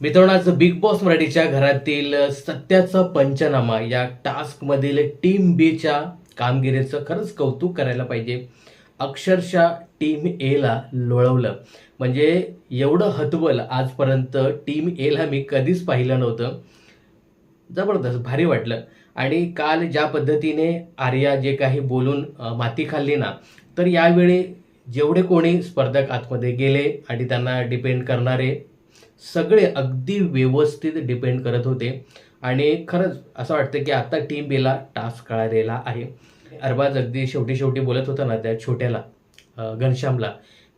मित्रांनो big boss मराठीच्या घरातील सत्याचा पंचनामा या टास्कमधील टीम बीच्या कामगिरीचं खरंच कौतुक करायला पाहिजे. अक्षरशः टीम एला लोळवलं. म्हणजे एवढं हतबल आजपर्यंत टीम एला मी कधीच पाहिलं नव्हतं. जबरदस्त भारी वाटलं. आणि काल ज्या पद्धतीने आर्या जे काही बोलून माती खाल्ली ना तर यावेळी जेवढे कोणी स्पर्धक आतमध्ये गेले आणि त्यांना डिपेंड करणारे सगळे अगदी व्यवस्थित डिपेंड करत होते. आणि खरंच असं वाटतं की आता टीम बीला टास्क कळालेला आहे. अरबाज अगदी शेवटी शेवटी बोलत होता ना त्या छोट्याला घनश्यामला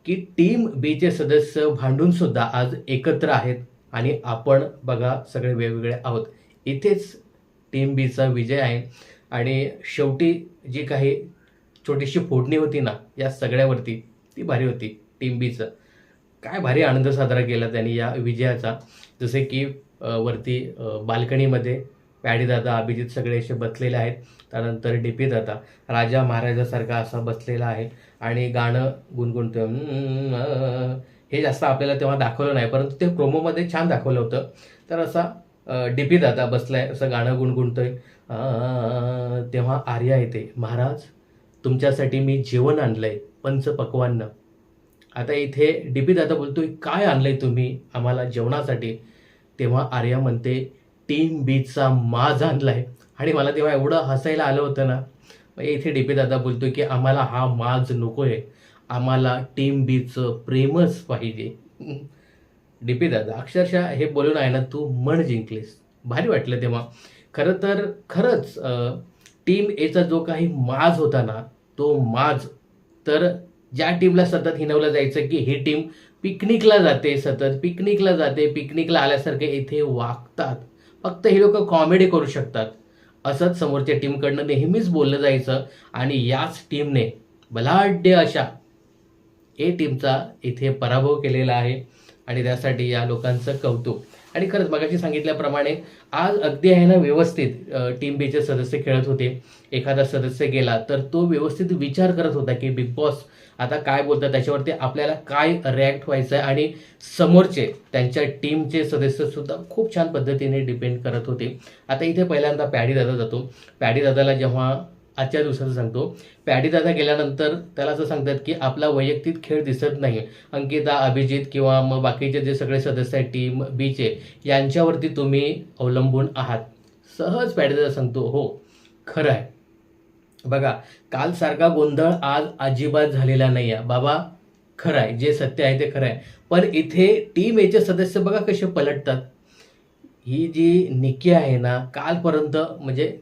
की टीम बीचे सदस्य भांडून सुद्धा आज एकत्र आहेत आणि आपण बघा सगळे वेगवेगळे आहोत. इथेच टीम बीचा विजय आहे. आणि शेवटी जी काही छोटीशी फोडणी होती ना या सगळ्यावरती ती भारी होती टीम बीचं काय भारी आनंद साजरा केला त्यांनी या विजयाचा. जसे की वरती बाल्कनीमध्ये पॅडीदादा अभिजित सगळे असे बसलेले आहेत. त्यानंतर डी पी दादा राजा महाराजासारखा असा बसलेला आहे. आणि गाणं गुणगुणतो हे जास्त आपल्याला तेव्हा दाखवलं नाही परंतु ते प्रोमोमध्ये छान दाखवलं होतं. तर असा डी पी दादा बसलाय असं गाणं गुणगुणतोय. तेव्हा आर्या येते महाराज तुमच्यासाठी मी जेवण आणलंय पंचपक्वान्न आता इथे डी पी दादा बोलतोय काय आणलंय तुम्ही आम्हाला जेवणासाठी? तेव्हा आर्या म्हणते टीम बीचा माज आणलाय. आणि मला तेव्हा एवढं हसायला आलं होतं ना मग इथे डी पी दादा बोलतोय की आम्हाला हा माज नकोय. आम्हाला टीम बीचं प्रेमच पाहिजे. डी पी दादा अक्षरशः हे बोलून आहे ना तू मन जिंकलीस. भारी वाटलं तेव्हा. खरं तर खरंच टीम एचा जो काही माज होता ना तो माज तर ज्या टीमला सतत हिनवलं जायचं की ही टीम पिकनिकला जाते सतत पिकनिकला जाते पिकनिकला आल्यासारखे इथे वागतात. फक्त हे लोक कॉमेडी करू शकतात. असंच समोरच्या टीमकडनं नेहमीच बोललं जायचं आणि याच टीमने बलाढ्य अशा ए टीमचा इथे पराभव केलेला आहे आणि त्यासाठी या लोकांचं कौतुक. आणि खरंच मगाशी सांगितल्याप्रमाणे आज अगदी आहे ना व्यवस्थित टीम बीचे सदस्य खेळत होते. एखादा सदस्य गेला तर तो व्यवस्थित विचार करत होता की बिग बॉस आता काय बोलतात त्याच्यावरती आपल्याला काय रिॲक्ट व्हायचं आहे आणि समोरचे त्यांच्या टीमचे सदस्यसुद्धा खूप छान पद्धतीने डिपेंड करत होते. आता इथे पहिल्यांदा पॅडी दादा जातो. पॅडी दादाला जेव्हा आजच्या दिवसाचं सांगतो पॅडी दादा गेल्यानंतर त्याला असं सांगतात की आपला वैयक्तिक खेळ दिसत नाही अंकिता अभिजित किंवा मग बाकीचे जे सगळे सदस्य आहेत टीम बीचे यांच्यावरती तुम्ही अवलंबून आहात. सहज पॅडी दादा सांगतो हो खरं आहे. बघा कालसारखा गोंधळ आज अजिबात झालेला नाही आहे बाबा खरं आहे जे सत्य आहे ते खरं आहे पण इथे टीम एचे सदस्य बघा कसे पलटतात. ही जी निकी आहे ना कालपर्यंत म्हणजे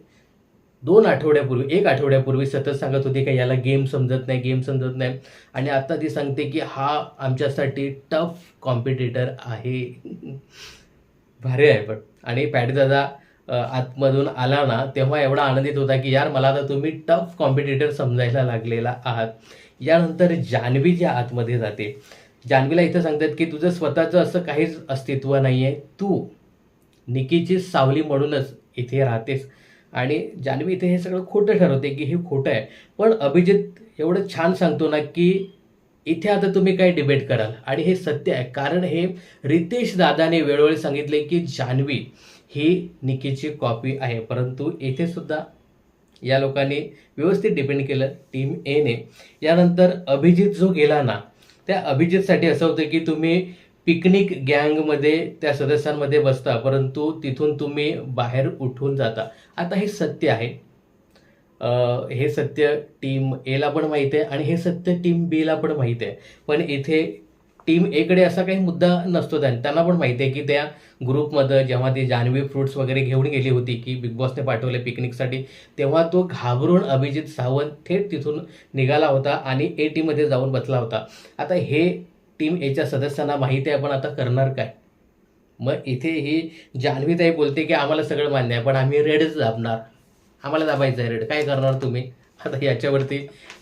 दोन आठवड्यापूर्वी एक आठवड्यापूर्वी सतत सांगत होती का याला गेम समजत नाही गेम समजत नाही. आणि आता ती सांगते की हा आमच्यासाठी टफ कॉम्पिटिटर आहे. भारी आहे पण. आणि पॅडी दादा आतमधून आला ना तेव्हा एवढा आनंदित होता की यार मला आता तुम्ही टफ कॉम्पिटिटर समजायला लागलेला आहात. यानंतर जान्हवी ज्या आतमध्ये जाते. जान्हवीला इथं सांगतात की तुझं स्वतःचं असं काहीच अस्तित्व नाही आहे तू निकीची सावली म्हणूनच इथे राहतेस. आणि जान्हवी इथे हे सगळं खोटं ठरवते की हे खोटं आहे. पण अभिजित एवढं छान सांगतो ना की इथे आता तुम्ही काय डिबेट कराल? आणि हे सत्य आहे. कारण हे रितेश दादाने वेळोवेळी सांगितले की जान्हवी ही निकीची कॉपी आहे. परंतु येथे सुद्धा या लोकांनी व्यवस्थित डिपेंड केलं टीम एने यानंतर अभिजित जो गेला ना त्या अभिजितसाठी असं होतं की तुम्ही पिकनिक गँगमध्ये त्या सदस्यांमध्ये बसता परंतु तिथून तुम्ही बाहेर उठून जाता. आता हे सत्य आहे. हे सत्य टीम एला पण माहीत आहे आणि हे सत्य टीम बीला पण माहीत आहे. पण इथे टीम एकडे असा काही मुद्दा नसतो त्यांना पण माहिती आहे की त्या ग्रुपमध्ये जेव्हा ती जान्हवी फ्रुट्स वगैरे घेऊन गेली होती की बिग बॉसने पाठवले पिकनिकसाठी तेव्हा तो घाबरून अभिजित सावंत थेट तिथून निघाला होता आणि ए टीमध्ये जाऊन बसला होता. आता हे टीम एच्या सदस्यांना माहिती आहे आपण आता करणार काय? मग इथे ही जान्हवीताई बोलते की आम्हाला सगळं मान्य आहे पण आम्ही रेडच दाबणार. आम्हाला दाबायचं आहे रेड काय करणार तुम्ही? आता याच्यावरती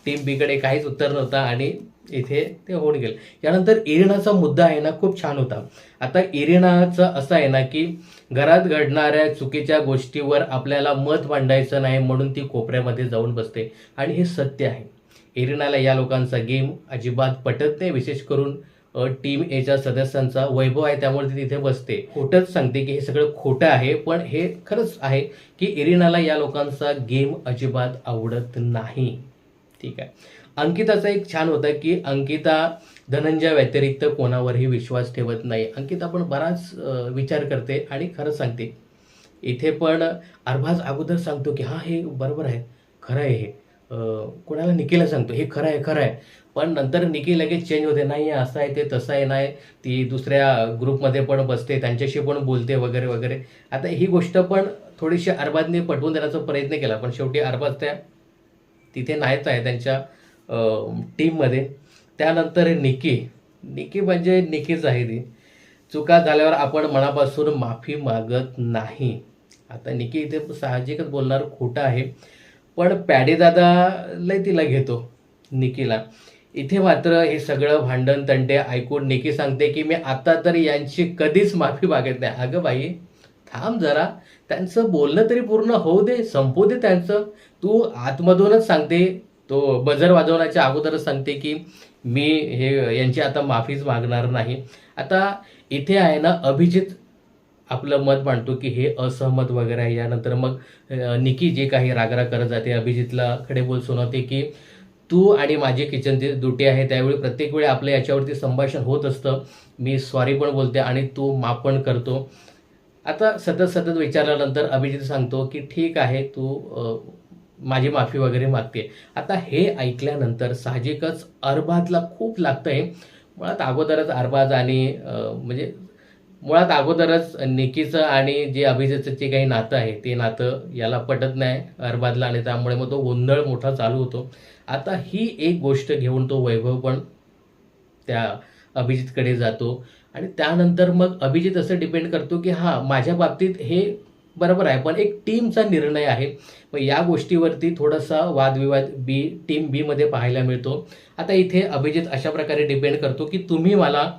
टीम बीकडे काहीच उत्तर नव्हता आणि इथे ते होऊन गेलं. यानंतर इरिनाचा मुद्दा आहे ना खूप छान होता. आता इरिनाचं असं आहे ना की घरात घडणाऱ्या चुकीच्या गोष्टीवर आपल्याला मत मांडायचं नाही म्हणून ती कोपऱ्यामध्ये जाऊन बसते. आणि हे सत्य आहे. इरिनाला या लोकांचा गेम अजिबात पटत नाही विशेष करून टीम एच्या सदस्यांचा वैभव आहे त्यामुळे ती तिथे बसते. खोटंच सांगते की हे सगळं खोटं आहे पण हे खरंच आहे की इरिनाला या लोकांचा गेम अजिबात आवडत नाही. ठीक आहे. अंकिताचं एक छान होतं की अंकिता धनंजय व्यतिरिक्त कोणावरही विश्वास ठेवत नाही. अंकिता पण बराच विचार करते आणि खरं सांगते. इथे पण अरबाज अगोदर सांगतो की हां हे बरोबर आहे. खरं आहे हे. कोणाला निकीला सांगतो हे खरं आहे खरं आहे. पण नंतर निकी लगेच चेंज होते नाही असं आहे ते तसं आहे नाही. ती दुसऱ्या ग्रुपमध्ये पण बसते त्यांच्याशी पण बोलते वगैरे वगैरे. आता ही गोष्ट पण थोडीशी अरबाजने पटवून देण्याचा प्रयत्न केला पण शेवटी अरबाज त्या तिथे नाहीच आहे त्यांच्या टीममध्ये त्यानंतर निकी निकी म्हणजे निकीच आहे ती. चुका झाल्यावर आपण मनापासून माफी मागत नाही. आता निकी इथे साहजिकच बोलणार खोटं आहे. पण पॅडेदादा तिला घेतो निकीला. इथे मात्र हे सगळं भांडण तंटे ऐकून निकी सांगते की मी आता तर यांची कधीच माफी मागत नाही. अगं बाई थांब जरा. त्यांचं बोलणं तरी पूर्ण होऊ दे संपू दे त्यांचं. तू आतमधूनच सांगते तो बजर वाजवण्याच्या अगोदरच सांगते की मी हे यांची आता माफीच मागणार नाही. आता इथे आहे ना अभिजित आपलं मत मांडतो की हे असहमत वगैरे आहे. यानंतर मग निकी जे काही रागरा करत जाते अभिजितला कडे बोल सुनावते की तू आणि माझी किचनची दुटी आहे. त्यावेळी प्रत्येक वेळी आपलं याच्यावरती संभाषण होत असतं. मी सॉरी पण बोलते आणि तू माफ पण करतो. आता सतत सतत विचारल्यानंतर अभिजित सांगतो की ठीक आहे तू माझी माफी वगैरे मागते. आता हे ऐकल्यानंतर साहजिकच अरबाजला खूप लागतं आहे मुळात अगोदरच अरबाज आणि म्हणजे मुळात अगोदरच निकीचं आणि जे अभिजितचं जे काही नातं आहे ते नातं याला पटत नाही अरबादला आणि त्यामुळे मग तो गोंधळ मोठा चालू होतो. आता ही एक गोष्ट घेऊन तो वैभव पण त्या अभिजितकडे जातो आणि त्यानंतर मग अभिजित असं डिपेंड करतो की हां माझ्या बाबतीत हे बरोबर आहे पण एक टीमचा निर्णय आहे. मग या गोष्टीवरती थोडासा वादविवाद बी टीम बीमध्ये पाहायला मिळतो. आता इथे अभिजित अशा प्रकारे डिपेंड करतो की तुम्ही मला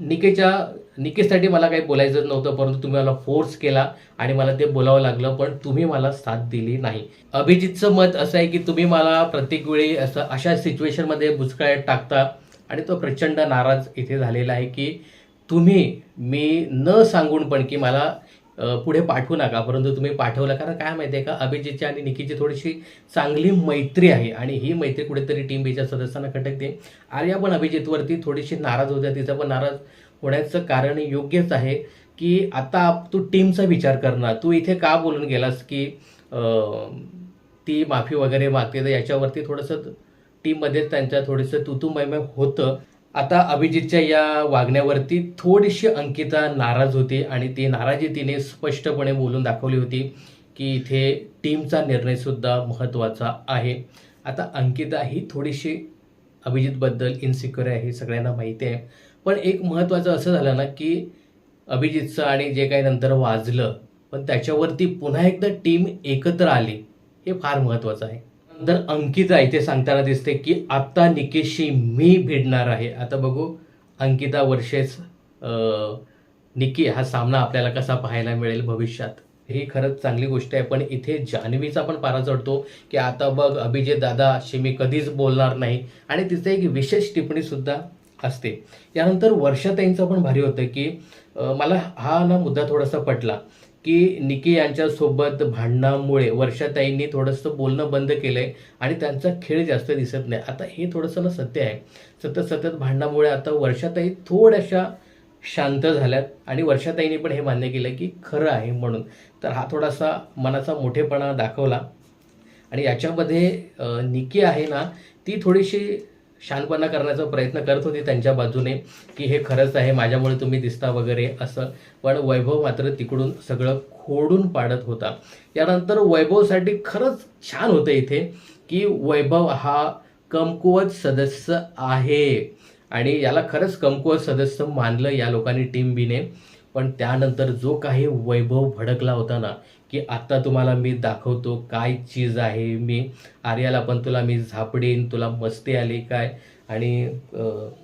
निकेच्या निकेशसाठी मला काही बोलायचं नव्हतं परंतु तुम्ही मला फोर्स केला आणि मला ते बोलावं लागलं पण तुम्ही मला साथ दिली नाही. अभिजितचं मत असं आहे की तुम्ही मला प्रत्येक वेळी असं अशा सिच्युएशनमध्ये बुचकळ्यात टाकता आणि तो प्रचंड नाराज इथे झालेला आहे की तुम्ही मी न सांगून पण की मला पुढे पाठवू नका परंतु तुम्ही पाठवलं. कारण काय माहिती आहे का अभिजितची आणि निकीची थोडीशी चांगली मैत्री आहे आणि ही मैत्री कुठेतरी टीम बीच्या सदस्यांना खटकते. आर्या पण अभिजितवरती थोडीशी नाराज होत्या तिचा पण नाराज होण्याचं कारण योग्यच आहे की आता तू टीमचा विचार करणार. तू इथे का बोलून गेलास की ती माफी वगैरे मागते तर याच्यावरती थोडंसं टीममध्ये त्यांच्या थोडंसं तुतुमयमय होतं. आता अभिजितच्या या वागण्यावरती थोडीशी अंकिता नाराज होती आणि ती नाराजी तिने स्पष्टपणे बोलून दाखवली होती की इथे टीमचा निर्णयसुद्धा महत्त्वाचा आहे. आता अंकिता ही थोडीशी अभिजितबद्दल इन्सिक्युअर आहे हे सगळ्यांना माहिती आहे. पण एक महत्त्वाचं असं झालं ना की अभिजितचं आणि जे काही नंतर वाजलं पण त्याच्यावरती पुन्हा एकदा टीम एकत्र आली हे फार महत्त्वाचं आहे. नंतर अंकिता इथे सांगताना दिसते की आत्ता निकेशशी मी भिडणार आहे. आता बघू अंकिता वर्षेच निकी हा सामना आपल्याला कसा पाहायला मिळेल भविष्यात? ही खरंच चांगली गोष्ट आहे पण इथे जान्हवीचा पण पारा चढतो की आता बघ अभिजित दादा अशी मी कधीच बोलणार नाही. आणि तिचं एक विशेष टिप्पणीसुद्धा असते. यानंतर वर्षाताईंचं पण भारी होतं की मला हा ना मुद्दा थोडासा पटला की निकी यांच्यासोबत भांडणामुळे वर्षाताईंनी थोडंसं बोलणं बंद केलं आहे आणि त्यांचा खेळ जास्त दिसत नाही. आता हे थोडंसं ना सत्य आहे. सतत सतत भांडणामुळे आता वर्षाताई थोड्याशा शांत झाल्यात आणि वर्षाताईंनी पण हे मान्य केलं की खरं आहे म्हणून. तर हा थोडासा मनाचा मोठेपणा दाखवला. आणि याच्यामध्ये निकी आहे ना ती थोडीशी शानपणा करण्याचा प्रयत्न करत होती त्यांच्या बाजूने की हे खरंच आहे माझ्यामुळे तुम्ही दिसता वगैरे असं. पण वैभव मात्र तिकडून सगळं खोडून पाडत होता. यानंतर वैभवसाठी खरंच छान होतं इथे की वैभव हा कमकुवत सदस्य आहे. आणि याला खरंच कमकुवत सदस्य मानलं या लोकांनी टीम बीने. पण त्यानंतर जो काही वैभव भडकला होता ना की आत्ता तुम्हाला मी दाखवतो काय चीज आहे. मी आर्याला पण तुला मी झापडीन तुला मस्ती आली काय? आणि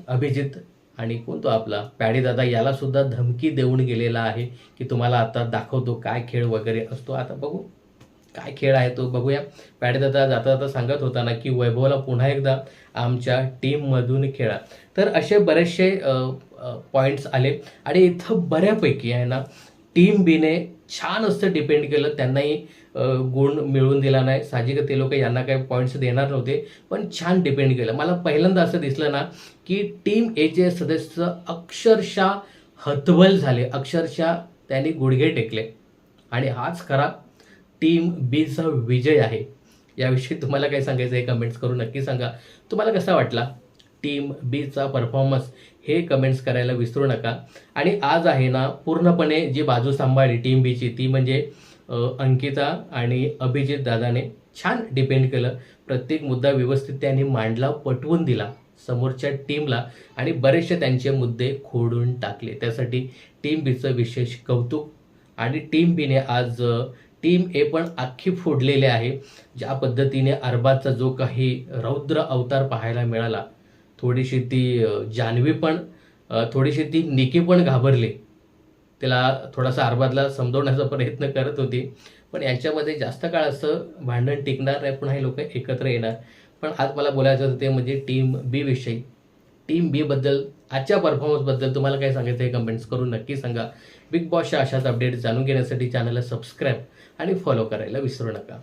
अभिजित आणि कोण तो आपला? पॅडीदादा याला सुद्धा धमकी देऊन गेलेला आहे की तुम्हाला आता दाखवतो काय खेळ वगैरे असतो. आता बघू काय खेळ आहे तो बघूया. पॅडे दादा जाता जाता सांगत होता ना की वैभवला पुन्हा एकदा आमच्या टीममधून खेळा. तर असे बरेचसे पॉईंट्स आले. आणि इथं बऱ्यापैकी आहे ना टीम बीने छान असं डिपेंड केलं. त्यांनाही गुण मिळवून दिला नाही. साहजिक ते लोक यांना काही पॉईंट्स देणार नव्हते पण छान डिपेंड केलं. मला पहिल्यांदा असं दिसलं ना की टीम एचे सदस्य अक्षरशः हतबल झाले. अक्षरशः त्यांनी गुडघे टेकले. आणि हाच खरा टीम बीचा विजय आहे. याविषयी तुम्हाला काय सांगायचं आहे? कमेंट्स करून नक्की सांगा. तुम्हाला कसा वाटला? टीम बीचा परफॉर्मन्स हे कमेंट्स करायला विसरू नका. आणि आज आहे ना पूर्णपणे जी बाजू सांभाळली टीम बीची ती म्हणजे अंकिता आणि अभिजित दादाने छान डिपेंड केलं. प्रत्येक मुद्दा व्यवस्थित त्यांनी मांडला पटवून दिला समोरच्या टीमला आणि बरेचसे त्यांचे मुद्दे खोडून टाकले. त्यासाठी टीम बीचं विशेष कौतुक आणि टीम बीने आज टीम ए पण अख्खी फोडलेली आहे. ज्या पद्धतीने अरबाजचा जो काही रौद्र अवतार पाहायला मिळाला थोडीशी ती जानवी जान्हवी पण थोडीशी ती निकी पण घाबरली. तिला थोडासा आरबादला समजवण्याचा प्रयत्न करत होती. पण यांच्यामध्ये जास्त काळ असं भांडण टिकणार नाही पुन्हा हे लोक एकत्र येणार. पण आज मला बोलायचं होतं ते म्हणजे टीम बी विषयी. टीम बी बद्दल आजच्या परफॉर्मन्सबद्दल तुम्हाला काय सांगायचं आहे कमेंट्स करून नक्की सांगा. बिग बॉसच्या अशाच अपडेट जाणून घेण्यासाठी चॅनलला सबस्क्राईब आणि फॉलो करायला विसरू नका.